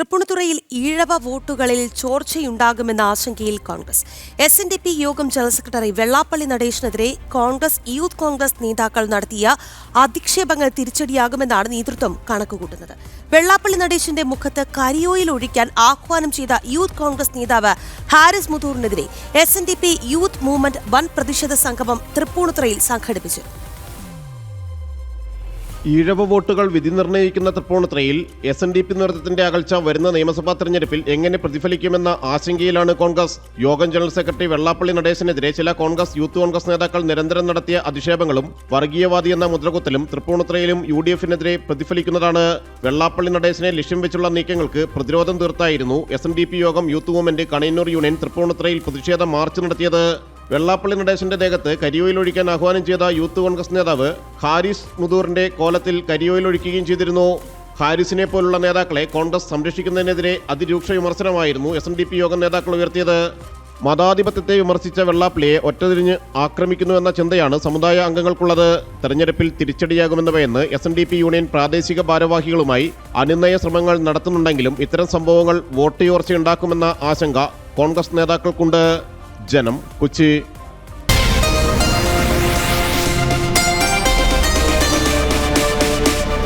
തൃപ്പൂണിത്തുറയിൽ ഈഴവ വോട്ടുകളിൽ ചോർച്ചയുണ്ടാകുമെന്ന ആശങ്കയിൽ Congress. S N D P യോഗം ജനറൽ സെക്രട്ടറി വെള്ളാപ്പള്ളി നടേശനെതിരെ കോൺഗ്രസ് യൂത്ത് കോൺഗ്രസ് നേതാക്കൾ നടത്തിയ അധിക്ഷേപങ്ങൾ തിരിച്ചടിയാകുമെന്നാണ് നേതൃത്വം കണക്കുകൂട്ടുന്നത്. വെള്ളാപ്പള്ളി നടേശന്റെ മുഖത്ത് കരിയോയിൽ ഒഴിക്കാൻ ആഹ്വാനം ചെയ്ത യൂത്ത് കോൺഗ്രസ് നേതാവ് Haris മുതൂറിനെതിരെ S N D P youth movement വൻ പ്രതിഷേധ സംഗമം തൃപ്പൂണിത്തുറയിൽ സംഘടിപ്പിച്ചു. ഈഴവ വോട്ടുകൾ വിധി നിർണയിക്കുന്ന തൃപ്പൂണിത്രയിൽ എസ് എൻ ഡി പി നേതൃത്വത്തിന്റെ അകൽച്ച വരുന്ന നിയമസഭാ തെരഞ്ഞെടുപ്പിൽ എങ്ങനെ പ്രതിഫലിക്കുമെന്ന ആശങ്കയിലാണ് കോൺഗ്രസ്. യോഗം ജനറൽ സെക്രട്ടറി വെള്ളാപ്പള്ളി നടേശനെതിരെ ചില കോൺഗ്രസ് യൂത്ത് കോൺഗ്രസ് നേതാക്കൾ നിരന്തരം നടത്തിയ അധിക്ഷേപങ്ങളും വർഗീയവാദി എന്ന മുദ്രകുത്തലും തൃപ്പൂണിത്രയിലും യു ഡി എഫിനെതിരെ പ്രതിഫലിക്കുന്നതാണ്. വെള്ളാപ്പള്ളി നടേശനെ ലക്ഷ്യം വെച്ചുള്ള നീക്കങ്ങൾക്ക് പ്രതിരോധം തീർത്തായിരുന്നു എസ് യോഗം യൂത്ത് മൂവ്മെന്റ് കണയന്നൂർ യൂണിയൻ തൃപ്പൂണിത്രയിൽ പ്രതിഷേധ മാർച്ച് നടത്തിയത്. വെള്ളാപ്പള്ളി നടേശന്റെ ദേഹത്ത് കരിയോയിൽ ഒഴിക്കാൻ ആഹ്വാനം ചെയ്ത യൂത്ത് കോൺഗ്രസ് നേതാവ് ഹാരിസ് മുതൂറിന്റെ കോലത്തിൽ കരിയോയിൽ ഒഴിക്കുകയും ചെയ്തിരുന്നു. ഹാരിസിനെ പോലുള്ള നേതാക്കളെ കോൺഗ്രസ് സംരക്ഷിക്കുന്നതിനെതിരെ അതിരൂക്ഷ വിമർശനമായിരുന്നു S N D P Yogam നേതാക്കൾ ഉയർത്തിയത്. മതാധിപത്യത്തെ വിമർശിച്ച വെള്ളാപ്പള്ളിയെ ഒറ്റതിരിഞ്ഞ് ആക്രമിക്കുന്നു എന്ന ചിന്തയാണ് സമുദായ അംഗങ്ങൾക്കുള്ളത്. തെരഞ്ഞെടുപ്പിൽ തിരിച്ചടിയാകുമെന്ന് ഭയന്ന് S N D P union പ്രാദേശിക ഭാരവാഹികളുമായി അനുനയ ശ്രമങ്ങൾ നടത്തുന്നുണ്ടെങ്കിലും ഇത്തരം സംഭവങ്ങൾ വോട്ട് ചോർച്ചയുണ്ടാക്കുമെന്ന ആശങ്ക കോൺഗ്രസ് നേതാക്കൾക്കുണ്ട്. ജനം കൊച്ചി